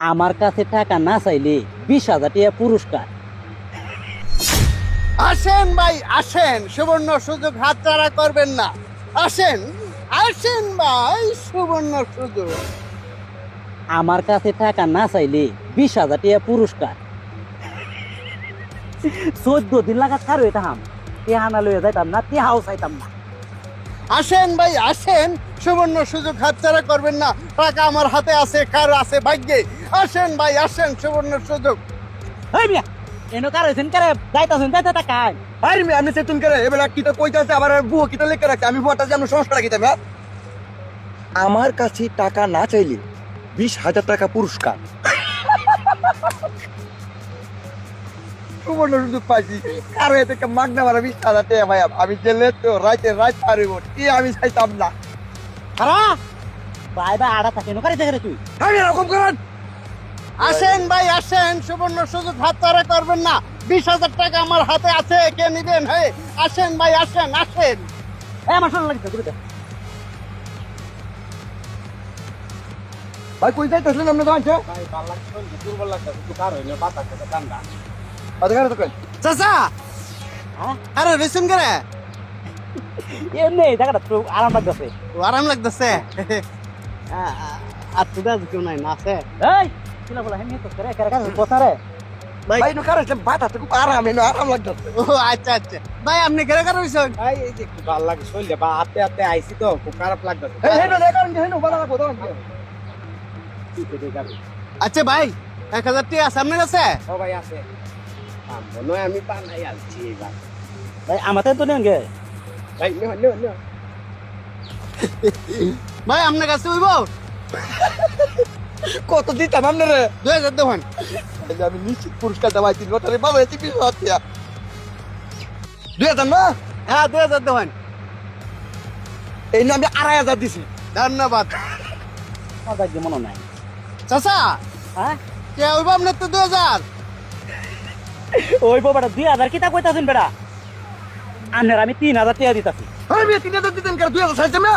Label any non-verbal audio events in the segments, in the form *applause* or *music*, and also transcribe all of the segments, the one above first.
আমার কাছে টাকা না চাইলে বিশ হাজার টাকা পুরস্কার। আসেন ভাই আসেন। সুবর্ণ সুযোগ হাতছাড়া করবেন না। আসেন আসেন ভাই সুবর্ণ সুযোগ। আমার কাছে টাকা না চাইলে বিশ হাজার টাকা পুরস্কার। চোদ্দ দিন লাগা ছাড়ো এটা হাম। তেহানা লইয়া যাইতাম না তেহাও চাইতাম না। আসেন ভাই আসেন। সুবর্ণ সুযোগ হাতছাড়া করবেন না। টাকা আমার হাতে আছে কার আছে ভাগ্যে। আসেন ভাই আসেন সুবর্ণ সুযোগ। এই মিয়া এনো কার হইছেন কারে? যাইতাছেন যাইতা টাকা আরে আমি আমি সেতুন করে। এবার কইতাছে আবার বুয়া কিটা লেখা রাখছে? আমি বুয়াটা যে আমি সংস্কার রাখিতাম হ্যাঁ? আমার কাছে টাকা না চাইলে বিশ হাজার টাকা পুরস্কার। সুবর্ণ সুযোগ পাইছি আর এ মাগনা মারা বিশ হাজার টাকা ভাই আমি জেলে তো রাইতে রাত পারিব কি আমি চাইতাম না খারা ভাই ভাই আড়া থাকে এনো কারে তুই আমি এরকম করেন আসেন ভাই আসেন সুবর্ণ সুযোগ করবেন না বিশ হাজার টাকা আমার হাতে আছে কে নিবেন হে আসেন ভাই আসেন আসেন এই আমার শোনা লাগছে ভাই কই যাইতেছিলেন আপনি তো আনছে আধা তো কই? চাচা! আরে রেশন করে এমনি জায়গাটা তো আরাম লাগতেছে। ও আরাম লাগতেছে? আর তুই কেউ নাই না আছে? এই কিলা বলা হেমি তো করে করে করে কথা রে? ভাই ভাই নো কারে বাটা তো আরাম এনো আরাম লাগতেছে। ও আচ্ছা আচ্ছা। ভাই আপনি কেন কেন হইছেন এই যে একটু ভালো লাগে বা হাতে হাতে আইসি তো খুব খারাপ লাগতেছে। এই হেনো দেখান হেনো ভালো লাগবো দাও আচ্ছা ভাই এক হাজার টাকা আছে? আপনার কাছে সবাই আছে। আমবো নয় আমি বানাই আলছি এবার ভাই আমাতে তো নেন গে ভাই নো নো নো ভাই আপনার কাছে হইব কত দিতাম আপনারে দুই হাজার দেবেন এই যে আমি নিশ্চিত পুরস্কারটা পাইছি লটারি বাবা এসে বিশ হাজার টাকা দুই হাজার না হ্যাঁ দুই হাজার দেবেন এই না আমি আড়াই হাজার দিছি ধন্যবাদ মনে নাই চাচা হ্যাঁ কে হইব আপনার তো দুই হাজার ওই বাবাটা দুই হাজার কিতা কইতাছেন বেড়া? আমি তিন হাজার টাকা দিতাছি। আমি তিন হাজার দিতেন কেন? দুই হাজার চাইছে না?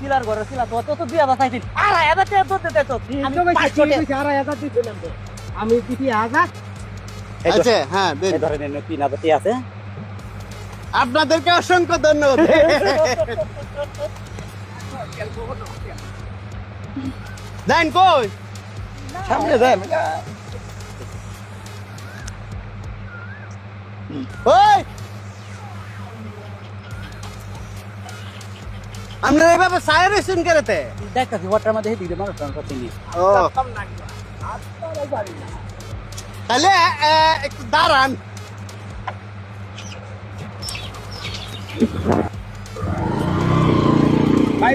কিলার ঘরে ছিল তো তো দুই হাজার চাইছেন। আড়াই হাজার টাকা তো দিতে তো। পাঁচশো টাকা আমি দিদি হাজার? আচ্ছা হ্যাঁ ধরেন তিন হাজার টাকা আছে। আপনাদেরকে অসংখ্য ধন্যবাদ। *laughs* দেন কই? সামনে যায় ওই আপনারা এভাবে সায়ের রেশন কেরেতে দেখতাছি ওয়াটার মধ্যে দিকে মানুষ করতে নি ও তাহলে এ, একটু দাঁড়ান ভাই